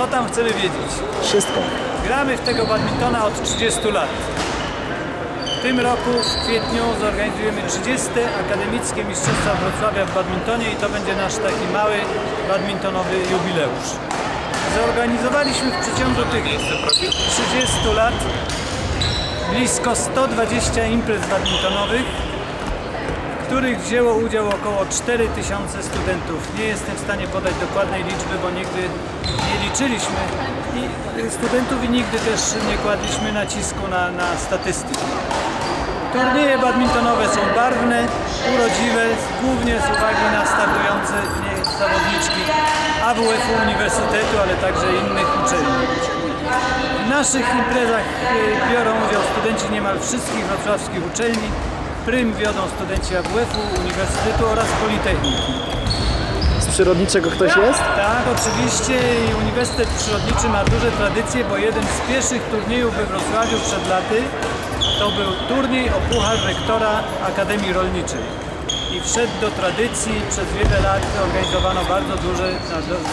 Co tam chcemy wiedzieć? Wszystko. Gramy w tego badmintona od 30 lat. W tym roku w kwietniu zorganizujemy 30. Akademickie Mistrzostwa Wrocławia w badmintonie i to będzie nasz taki mały badmintonowy jubileusz. Zorganizowaliśmy w przeciągu tych 30 lat blisko 120 imprez badmintonowych, których wzięło udział około 4000 studentów. Nie jestem w stanie podać dokładnej liczby, bo nigdy nie liczyliśmy i studentów i nigdy też nie kładliśmy nacisku na, na statystyki. Turnieje badmintonowe są barwne, urodziwe, głównie z uwagi na startujące w nie zawodniczki AWF-u Uniwersytetu, ale także innych uczelni. W naszych imprezach y, biorą udział studenci niemal wszystkich wrocławskich uczelni. Prym wiodą studenci AWF-u, Uniwersytetu oraz Politechniki. Z przyrodniczego ktoś jest? Tak, oczywiście i Uniwersytet Przyrodniczy ma duże tradycje, bo jeden z pierwszych turniejów we Wrocławiu przed laty to był turniej o Puchar Rektora Akademii Rolniczej. I wszedł do tradycji, przez wiele lat organizowano bardzo duże,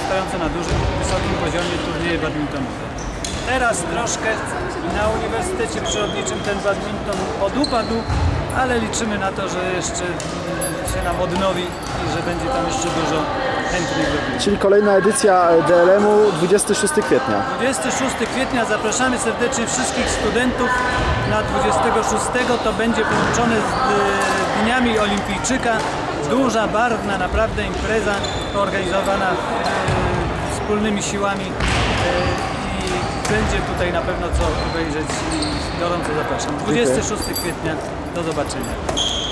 stojące na dużym, wysokim poziomie turnieje badmintonowe. Teraz troszkę na Uniwersytecie Przyrodniczym ten badminton podupadł, ale liczymy na to, że jeszcze mm, się nam odnowi i że będzie tam jeszcze dużo chętnych gry. Czyli kolejna edycja DLM-u 26 kwietnia. 26 kwietnia zapraszamy serdecznie wszystkich studentów na 26 to będzie połączone z y, Dniami Olimpijczyka. Duża, barwna naprawdę impreza organizowana y, wspólnymi siłami y, będzie tutaj na pewno co obejrzeć i gorąco zapraszam. 26 kwietnia, do zobaczenia.